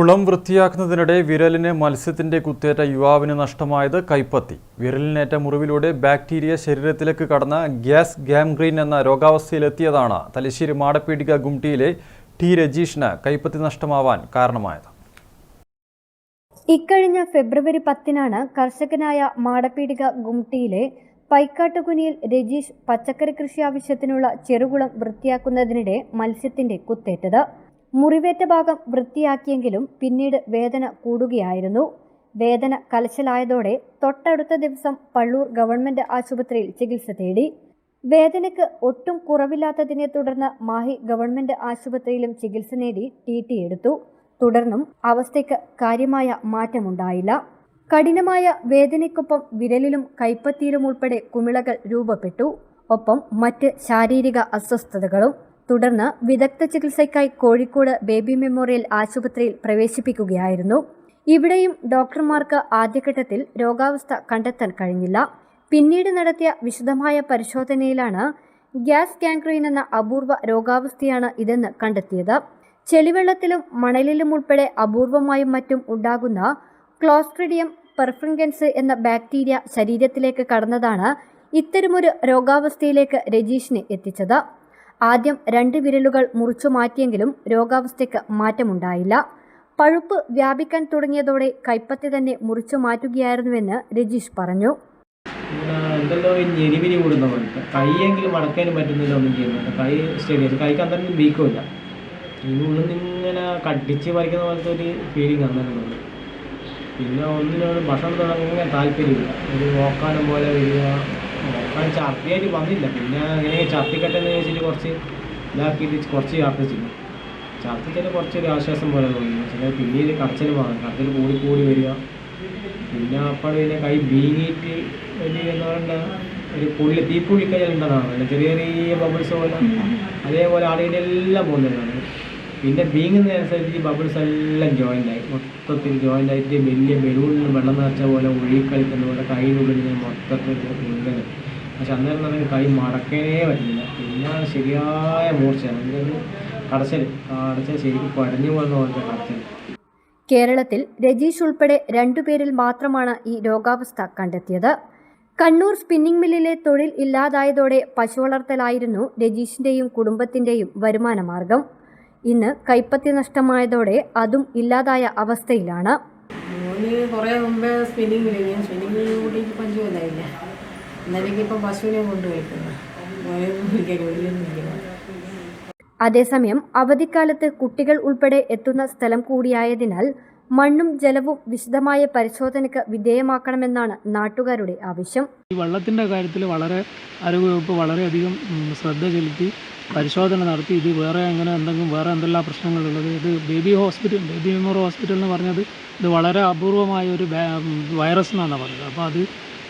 കുളം വൃത്തിയാക്കുന്നതിനിടെ വിരലിന് മത്സ്യത്തിന്റെ കുത്തേറ്റ യുവാവിന് നഷ്ടമായത് കൈപ്പത്തി. വിരലിനേറ്റ മുറിവിലൂടെ ബാക്ടീരിയ ശരീരത്തിലേക്ക് കടന്ന ഗ്യാസ് ഗാംഗ്രീൻ എന്ന രോഗാവസ്ഥയിലെത്തിയതാണ് തലശ്ശേരി മാടപ്പീടിക ഗുംട്ടിയിലെ ടി രജീഷിന് കൈപ്പത്തി നഷ്ടമാവാൻ കാരണമായത്. ഇക്കഴിഞ്ഞ ഫെബ്രുവരി പത്തിനാണ് കർഷകനായ മാടപ്പീടിക ഗുംട്ടിയിലെ പൈക്കാട്ടുകുനിയിൽ രജീഷ് പച്ചക്കറി കൃഷി ആവശ്യത്തിനുള്ള ചെറുകുളം വൃത്തിയാക്കുന്നതിനിടെ മത്സ്യത്തിന്റെ കുത്തേറ്റത്. മുറിവേറ്റ ഭാഗം വൃത്തിയാക്കിയെങ്കിലും പിന്നീട് വേദന കൂടുകയായിരുന്നു. വേദന കലശലായതോടെ തൊട്ടടുത്ത ദിവസം പള്ളൂർ ഗവൺമെന്റ് ആശുപത്രിയിൽ ചികിത്സ തേടി. വേദനയ്ക്ക് ഒട്ടും കുറവില്ലാത്തതിനെ തുടർന്ന് മാഹി ഗവൺമെന്റ് ആശുപത്രിയിലും ചികിത്സ നേടി ടി ടി എടുത്തു. തുടർന്നും അവസ്ഥയ്ക്ക് കാര്യമായ മാറ്റമുണ്ടായില്ല. കഠിനമായ വേദനയ്ക്കൊപ്പം വിരലിലും കൈപ്പത്തിയിലും ഉൾപ്പെടെ കുമിളകൾ രൂപപ്പെട്ടു. ഒപ്പം മറ്റ് ശാരീരിക അസ്വസ്ഥതകളും തുടർന്ന് വിദഗ്ധ ചികിത്സയ്ക്കായി കോഴിക്കോട് ബേബി മെമ്മോറിയൽ ആശുപത്രിയിൽ പ്രവേശിപ്പിക്കുകയായിരുന്നു. ഇവിടെയും ഡോക്ടർമാർക്ക് ആദ്യഘട്ടത്തിൽ രോഗാവസ്ഥ കണ്ടെത്താൻ കഴിഞ്ഞില്ല. പിന്നീട് നടത്തിയ വിശദമായ പരിശോധനയിലാണ് ഗ്യാസ് ഗാംഗ്രീൻ എന്ന അപൂർവ രോഗാവസ്ഥയാണ് ഇതെന്ന് കണ്ടെത്തിയത്. ചെളിവെള്ളത്തിലും മണലിലും ഉൾപ്പെടെ അപൂർവമായും മറ്റും ഉണ്ടാകുന്ന ക്ലോസ്ട്രിഡിയം പെർഫ്രിങ്കൻസ് എന്ന ബാക്ടീരിയ ശരീരത്തിലേക്ക് കടന്നതാണ് ഇത്തരമൊരു രോഗാവസ്ഥയിലേക്ക് രജീഷിനെ എത്തിച്ചത്. ആദ്യം രണ്ട് വിരലുകൾ മുറിച്ചു മാറ്റിയെങ്കിലും രോഗാവസ്ഥയ്ക്ക് മാറ്റമുണ്ടായില്ല. പഴുപ്പ് വ്യാപിക്കാൻ തുടങ്ങിയതോടെ കൈപ്പത്തി തന്നെ മുറിച്ചു മാറ്റുകയായിരുന്നുവെന്ന് രജീഷ് പറഞ്ഞു. എന്തെല്ലോ ഞെരിവിരി കൂടുന്ന പോലത്തെ കൈയെങ്കിലും മടക്കാനും പറ്റുന്നില്ല ഒന്നും ചെയ്യുന്നില്ല. കൈ സ്റ്റഡി കൈക്ക് അന്നേരം വീക്കുമില്ല ഈ ഉള്ളിൽ ഇങ്ങനെ കടിച്ച് പറിക്കുന്ന പോലത്തെ ഒരു ഫീലിംഗ് അന്നേരം ഉണ്ട് പിന്നെ ഒന്നിനോട് ഭക്ഷണം തുടങ്ങാൻ താല്പര്യമില്ല. ഒരു നോക്കാനും പോലെ വരിക ഓക്കാൻ ചർത്തിയായിട്ട് വന്നില്ല. പിന്നെ അങ്ങനെ ചർത്തിക്കട്ടെന്ന് ചോദിച്ചിട്ട് കുറച്ച് ഇതാക്കിയിട്ട് കുറച്ച് യാത്ര ഛർദിച്ചില്ല കുറച്ച് കുറച്ചൊരു ആശ്വാസം പോലെ തോന്നി. പക്ഷേ പിന്നീട് കടച്ചിൽ മാറും. കടച്ചിൽ കൂടി കൂടി വരിക. പിന്നെ അപ്പോൾ പിന്നെ കൈ വീങ്ങിയിട്ട് ഒരു എന്താ പറയുക ഒരു പുള്ളി തീപ്പുള്ളിക്കൈ ഉണ്ടെന്നാണ്. ചെറിയ ചെറിയ ബബിൾസ് പോലെ. അതേപോലെ ആളുകളുടെ എല്ലാം പോകുന്നതാണ് പിന്നെ വീങ്ങുന്നതനുസരിച്ച് ഈ ബബിൾസ് എല്ലാം ജോയിന്റ് ആയി. മൊത്തത്തിൽ ജോയിന്റ് ആയിട്ട് വലിയ ബലൂണിൽ വെള്ളം നിറച്ച പോലെ ഒഴുകിക്കളിക്കുന്ന പോലെ കൈയിനുള്ളിൽ ഞാൻ മൊത്തത്തിൽ ഇങ്ങനെ പക്ഷെ അന്നേരം നമുക്ക് കൈ മടക്കേ പറ്റുന്നില്ല പിന്നെ ശരിയായ എന്തൊരു കടച്ചൽ കടച്ചൽ ശരിക്കും പടഞ്ഞു പോകുന്ന പോലത്തെ കടച്ചൽ കേരളത്തിൽ രജീഷ് ഉൾപ്പെടെ രണ്ടുപേരിൽ മാത്രമാണ് ഈ രോഗാവസ്ഥ കണ്ടെത്തിയത്. കണ്ണൂർ സ്പിന്നിംഗ് മില്ലിലെ തൊഴിൽ ഇല്ലാതായതോടെ പശു വളർത്തലായിരുന്നു രജീഷിന്റെയും കുടുംബത്തിന്റെയും വരുമാന മാർഗം ഇന്ന് കൈപ്പത്തി നഷ്ടമായതോടെ അതും ഇല്ലാതായ അവസ്ഥയിലാണ്. കുറേ മുമ്പേ കൂട്ടിയിട്ട് പഞ്ചുമല്ലായില്ല എന്നാലേക്ക് ഇപ്പം പശുവിനെ അതേസമയം അവധിക്കാലത്ത് കുട്ടികൾ ഉൾപ്പെടെ എത്തുന്ന സ്ഥലം കൂടിയായതിനാൽ മണ്ണും ജലവും വിശദമായ പരിശോധനയ്ക്ക് വിധേയമാക്കണമെന്നാണ് നാട്ടുകാരുടെ ആവശ്യം. ഈ വെള്ളത്തിന്റെ കാര്യത്തിൽ വളരെ ആരോഗ്യവകുപ്പ് വളരെയധികം ശ്രദ്ധ ചെലുത്തി പരിശോധന നടത്തി. ഇത് വേറെ അങ്ങനെ എന്തെങ്കിലും വേറെ എന്തെല്ലാം പ്രശ്നങ്ങളുള്ളത്? ഇത് baby hospital baby memorial hospital എന്ന് പറഞ്ഞത് ഇത് വളരെ അപൂർവമായ ഒരു വൈറസ് എന്നാണ് പറഞ്ഞത്. അപ്പോൾ അത്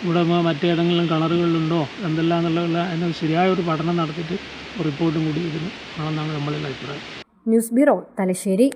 ഇവിടെ മറ്റേതെങ്കിലും കിണറുകളിലുണ്ടോ എന്തെല്ലാം എന്നുള്ള അതിന് ശരിയായ ഒരു പഠനം നടത്തിയിട്ട് റിപ്പോർട്ടും കൂടി ഇതിന് ആണെന്നാണ് നമ്മളുടെ അഭിപ്രായം. News bureau Thalassery.